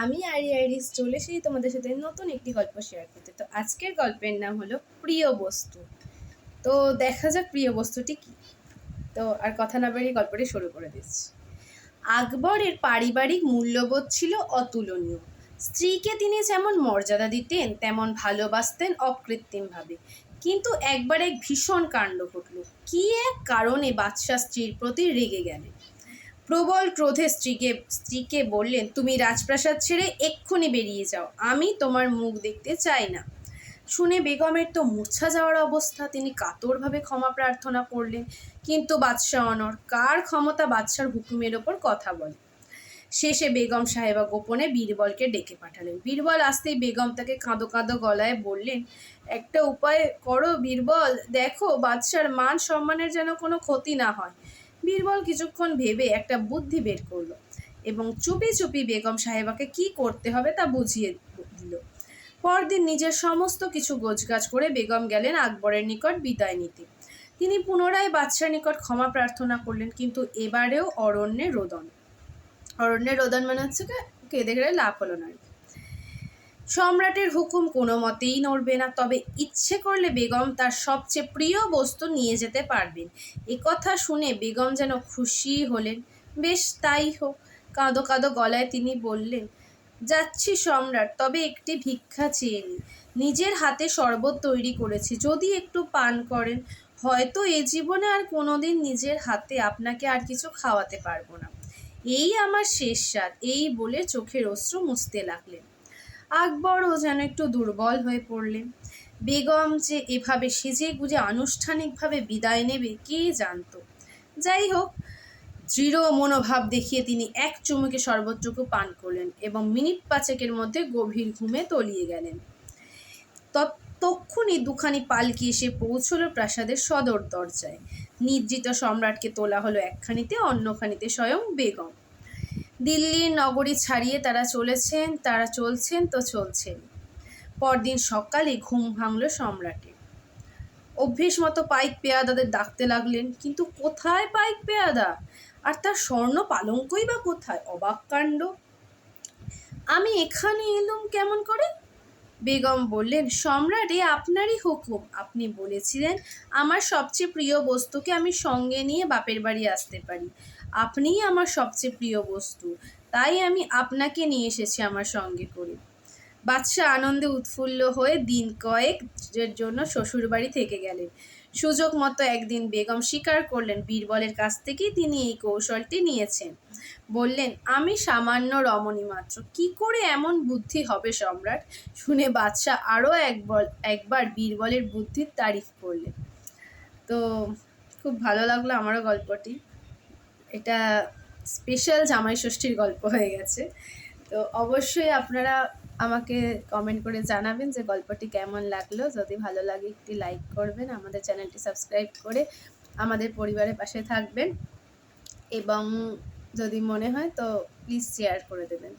আমি আরি আইরিস চলে এসেছি তোমাদের সাথে নতুন একটি গল্প শেয়ার করতে। তো আজকের গল্পের নাম হলো প্রিয় বস্তু। তো দেখা যাক প্রিয় বস্তুটি কি। তো আর কথা না বাড়িয়ে গল্পটি শুরু করে দিচ্ছি। আকবরের পারিবারিক মূল্যবোধ ছিল অতুলনীয়। স্ত্রীকে তিনি যেমন মর্যাদা দিতেন, তেমন ভালোবাসতেন অকৃত্রিমভাবে। কিন্তু একবার এক ভীষণ কাণ্ড ঘটল। কি এক কারণে বাদশাহ স্ত্রীর প্রতি রেগে গেলেন? প্রবল ক্রোধে স্ত্রীকে স্ত্রীকে বললেন, তুমি রাজপ্রাসাদ ছেড়ে এক্ষুনি বেরিয়ে যাও। আমি তোমার মুখ দেখতে চাই না। শুনে বেগমের তো মূর্ছা যাওয়ার অবস্থা। তিনি কাতরভাবে ক্ষমা প্রার্থনা করলেন। কিন্তু বাদশাহ অনর কার ক্ষমতা বাদশার হুকুমের ওপর কথা বলে? শেষে বেগম সাহেবা গোপনে বীরবলকে ডেকে পাঠালেন। বীরবল আসতেই বেগম তাকে কাঁদো কাঁদো গলায় বললেন, একটা উপায় করো বীরবল। দেখো, বাদশার মান সম্মানের যেন কোনো ক্ষতি না হয়। বীরবল কিছুক্ষণ ভেবে একটা বুদ্ধি বের করল এবং চুপি চুপি বেগম সাহেবাকে কি করতে হবে তা বুঝিয়ে দিল। পরদিন নিজের সমস্ত কিছু গোছগাছ করে বেগম গেলেন আকবরের নিকট বিদায় নিতে। তিনি পুনরায় বাদশার নিকট ক্ষমা প্রার্থনা করলেন, কিন্তু এবারেও অরণ্যে রোদন। অরণ্যে রোদন মানে হচ্ছে কি- কেঁদে গেলে লাভ হলো না। সম্রাটের হুকুম কোনো মতেই নড়বে না, তবে ইচ্ছে করলে বেগম তার সবচেয়ে প্রিয় বস্তু নিয়ে যেতে পারবেন। কথা শুনে বেগম যেন খুশি হলেন। বেশ, তাই হোক, কাঁদো কাঁদো গলায় তিনি বললেন, যাচ্ছি সম্রাট, তবে একটি ভিক্ষা চেয়ে নিই। নিজের হাতে শরবত তৈরি করেছি, যদি একটু পান করেন, হয়তো এ জীবনে আর কোনোদিন নিজের হাতে আপনাকে আর কিছু খাওয়াতে পারব না। এই আমার শেষ স্বাদ, এই বলে চোখের অশ্রু মুছতে লাগলেন। আকবরও যেন একটু দুর্বল হয়ে পড়লেন বেগম যে এভাবে সেজে গুজে আনুষ্ঠানিকভাবে বিদায় নেবে, কে জানতো? যাই হোক, দৃঢ় মনোভাব দেখিয়ে তিনি এক চুমুকে সর্বত্রকু পান করলেন এবং মিনিট পাঁচেকের মধ্যে গভীর ঘুমে তলিয়ে গেলেন। তক্ষুনি দুখানি পালকি এসে পৌঁছলো প্রাসাদের সদর দরজায়। নিদ্রিত সম্রাটকে তোলা হলো একখানিতে, অন্যখানিতে স্বয়ং বেগম। দিল্লির নগরী ছাড়িয়ে তারা চলেছেন, তারা চলছেন তো চলছেন। পরদিন সকালে ঘুম ভাঙল সম্রাটের। অভ্যেস মতো পাইক পেয়াদাদের ডাকতে লাগলেন, কিন্তু কোথায় পাইক পেয়াদা? আর তার স্বর্ণ পালঙ্কই বা কোথায়? অবাক কাণ্ড। আমি এখানে এলুম কেমন করে? বেগম বললেন, সম্রাট আপনারই হুকুম। আপনি বলেছিলেন, আমার সবচেয়ে প্রিয় বস্তুকে আমি সঙ্গে নিয়ে বাপের বাড়ি আসতে পারি। আপনিই আমার সবচেয়ে প্রিয় বস্তু। তাই আমি আপনাকে নিয়ে এসেছি আমার সঙ্গে করে। বাদশাহ আনন্দে উৎফুল্ল হয়ে দিন কয়েক এর জন্য শ্বশুরবাড়ি থেকে গেলেন। সুযোগ মতো একদিন বেগম স্বীকার করলেন বীরবলের কাছ থেকেই তিনি এই কৌশলটি নিয়েছেন। বললেন, আমি সামান্য রমণী মাত্র। কি করে এমন বুদ্ধি হবে সম্রাট? শুনে বাদশাহ আরও একবার একবার বীরবলের বুদ্ধির তারিফ করলেন। তো, খুব ভালো লাগল আমারও গল্পটি। এটা স্পেশাল জামাই ষষ্ঠীর গল্প হয়ে গেছে। তো অবশ্যই আপনারা আমাকে কমেন্ট করে জানাবেন যে গল্পটি কেমন লাগল। যদি ভালো লাগে একটি লাইক করবেন, আমাদের চ্যানেলটি সাবস্ক্রাইব করে আমাদের পরিবারের পাশে থাকবেন। এবং যদি মনে হয় তো প্লিজ শেয়ার করে দেবেন।